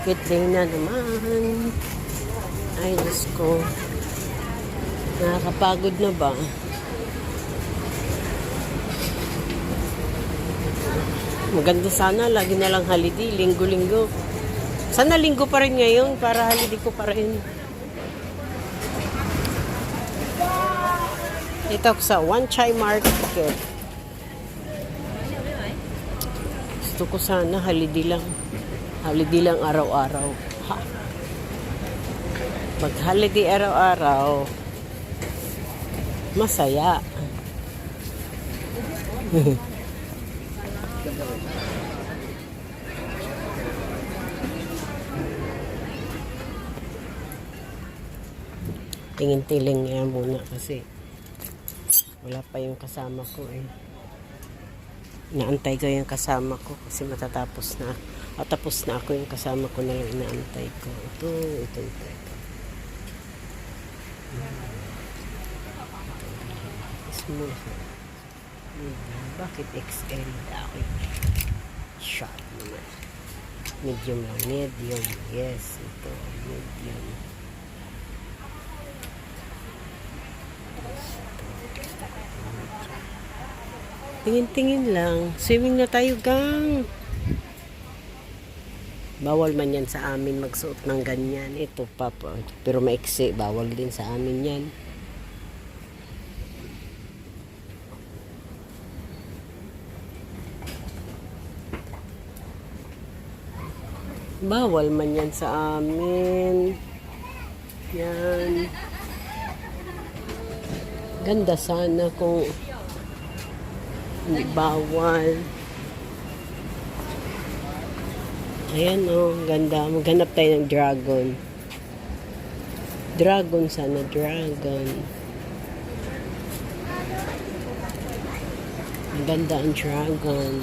market day na naman. Ay, Diyos ko. Nakakapagod na ba? Maganda sana, lagi na lang holiday, linggo-linggo. Sana linggo pa rin ngayon para holiday ko pa rin. Ako sa One Chai Market. Gusto ko sana holiday lang. Holiday lang araw-araw. Ha. Pag holiday araw-araw, masaya. Tingin-tiling nga muna kasi wala pa yung kasama ko eh. Inaantay ko yung kasama ko kasi matatapos na. At tapos na ako yung kasama ko na lang inaantay ko. Ito, ito, ito. ito. Small. Bakit XL? Ako yung short naman. Medium lang. Medium. Yes, ito. Medium. Tingin-tingin lang. Swimming na tayo, gang. Bawal man yan sa amin magsuot ng ganyan. Ito, papa. Pero maiksi. Bawal din sa amin yan. Bawal man yan sa amin. Yan. Ganda sana kung bawal. Ayan oh, ganda. Maghanap tayo ng dragon. Dragon sana, dragon. Maganda ang dragon.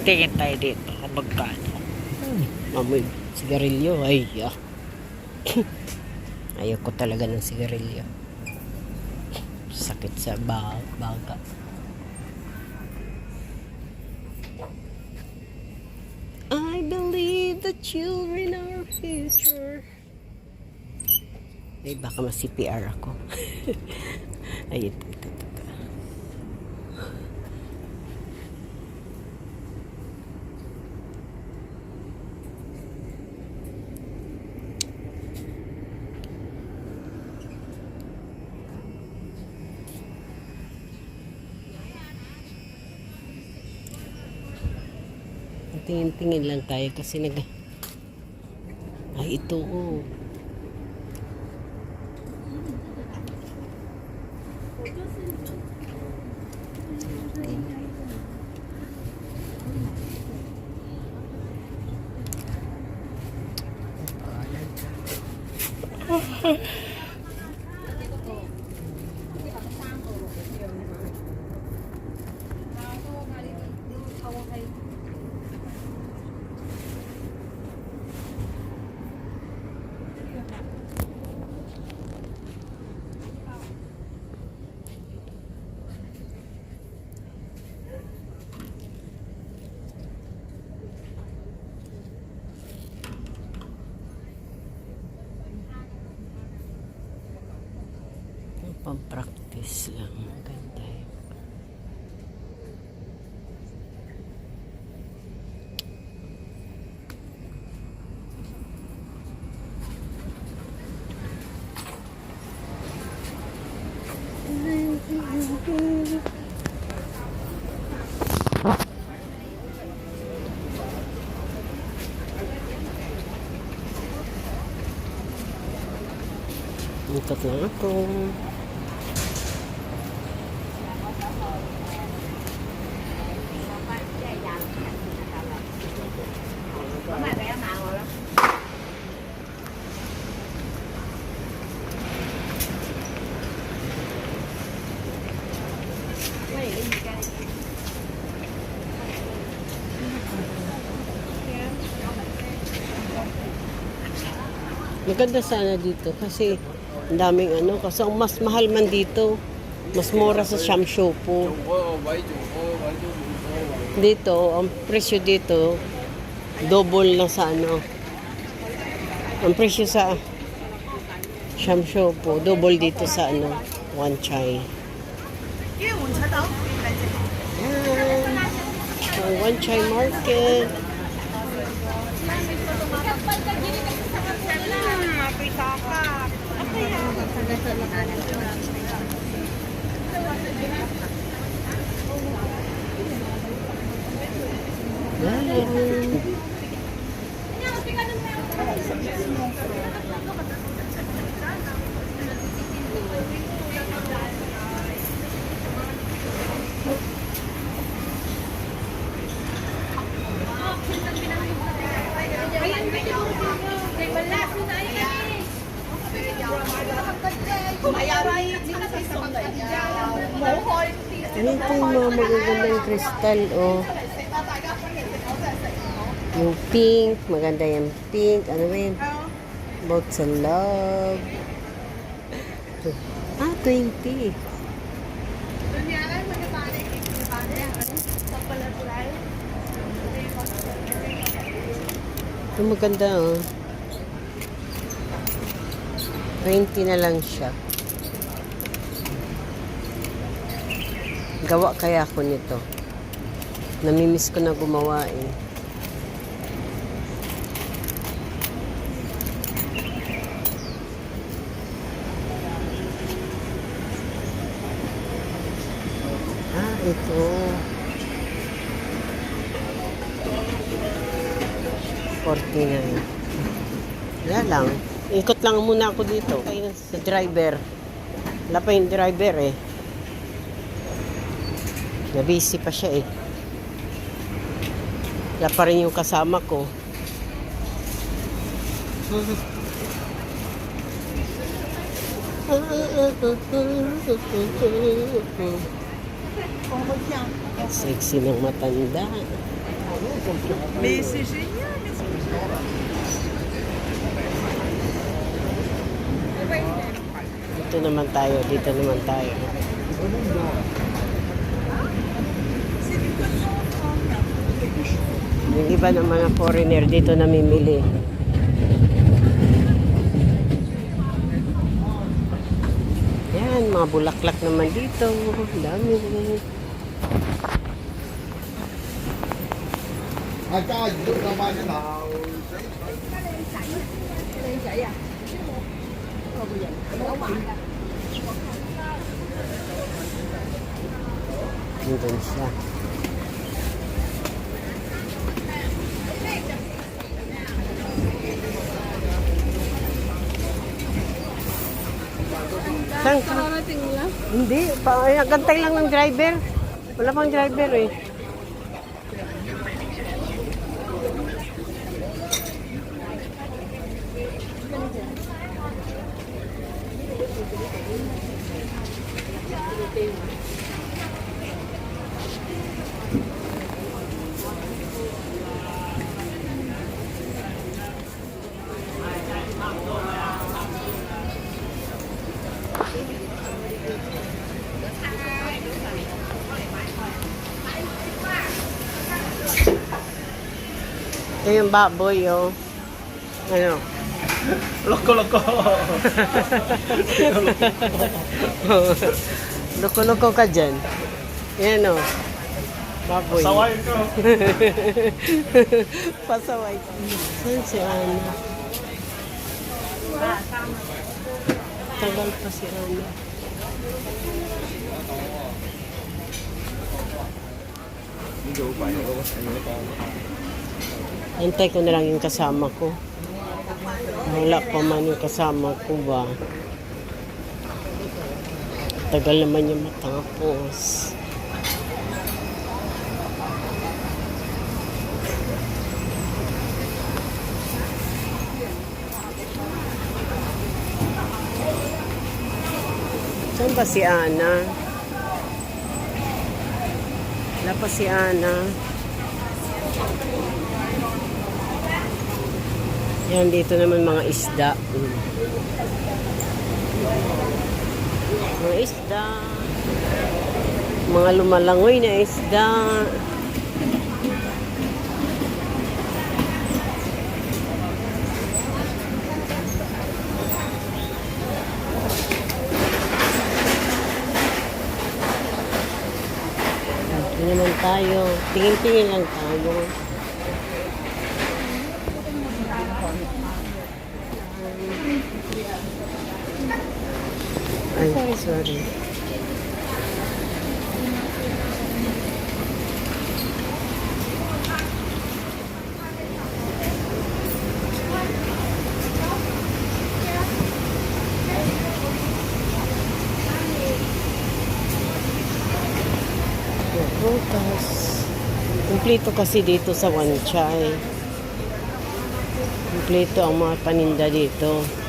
Magtingin tayo dito. Kabagkano. Hmm, amoy sigarilyo. Ay, ah. Ayoko talaga ng sigarilyo. Sakit sa ba baga. I believe the children are future. Ay, baka mas-CPR ako. Ay, ito, Tingin-tingin lang tayo kasi nag... Ay, ito oh. Pang-practice lang. Ganda eh. Ikot lang. Maganda sana dito kasi ang daming ano. Kasi ang mas mahal man dito, mas mura sa Shamshopo. Dito, ang presyo dito, double na sa ano. Ang presyo sa Shamshopo, double dito sa ano, one chai. Ang one chai market. Yan. Ano ito yung mga magagandang kristal, oh. Yung pink, maganda yung pink. Ano ba yun? About sa love. Ah, 20. Ito maganda, oh. 20 na lang siya. Gawa kaya ako nito. Namimiss ko na gumawa eh. Ah, ito. Forty-nine. Wala lang. Ikot lang muna ako dito. Sa driver. Wala pa yung driver eh. Na-busy pa siya eh. Wala pa rin yung kasama ko. Sexy ng matanda. Mais c'est génial. Dito naman tayo, dito naman tayo. Yung iba ng mga foreigner dito namimili. Yan, mga bulaklak naman dito. Ang dami. Agad, doon naman na. Dito siya. Saan ka? Nakarating lang. Hindi, pa, ay, gantay lang ng driver. Wala pang driver eh. Ito yung baboy, oh. Ano? Loko, loko. Loko-loko ka dyan. Yan, oh. Baboy. Saway ko. Pasaway. Saan si Ana? Tagal pa si Ana. Hintay ko na lang yung kasama ko. Wala pa man yung kasama ko ba. Tagal naman yung matapos. Saan ba si Ana? Wala pa si Ana. Yan, dito naman mga isda. Mga isda. Mga lumalangoy na isda. Ito naman tayo. Tingin-tingin lang tayo. Ay, sorry. Prutas. Kumplito kasi dito sa Wanchay. Kumplito ang mga paninda dito.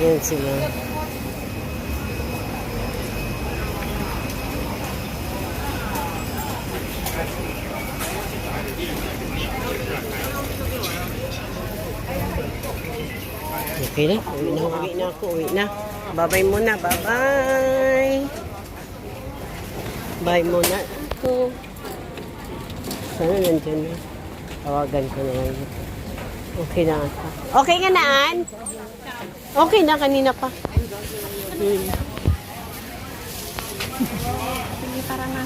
Yan sila. Okay na. Uwi na, uwi na ako. Uwi na. Bye-bye muna. Bye-bye. Bye muna ako. Sana nandyan na. Tawagan ko na lang. Okay na ata. Okay nga naan? Okay na, kanina pa. Hmm. Sige, tara na.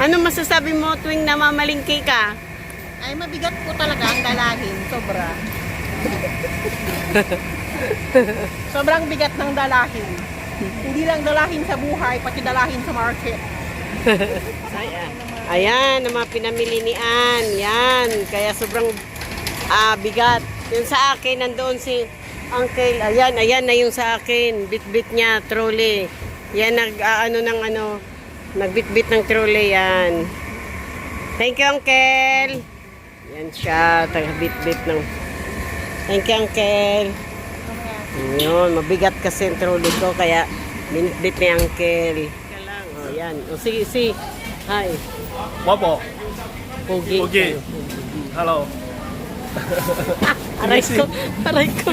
Ano masasabi mo tuwing namamalingki ka? Ay, mabigat po talaga ang dalahin. Sobra. Sobrang bigat ng dalahin. Hindi lang dalahin sa buhay, pati dalahin sa market. Ayan. Ayan, ang mga pinamili ni Ann. Yan. Kaya sobrang ah, bigat. Yung sa akin, nandoon si Uncle. Ayan, ayan na yung sa akin. Bit-bit niya, trolley. Yan, nag, ah, ano ng ano, nagbit-bit ng trolley yan. Thank you, Uncle. Yan siya, taga-bit-bit ng... Thank you, Uncle. Yun, mabigat kasi ang trolley ko, kaya binit-bit ni Uncle. Oh, yan. O, sige, sige. Hi. Wapo. Pogi. Pogi. Hello. Aray ko. Aray ko.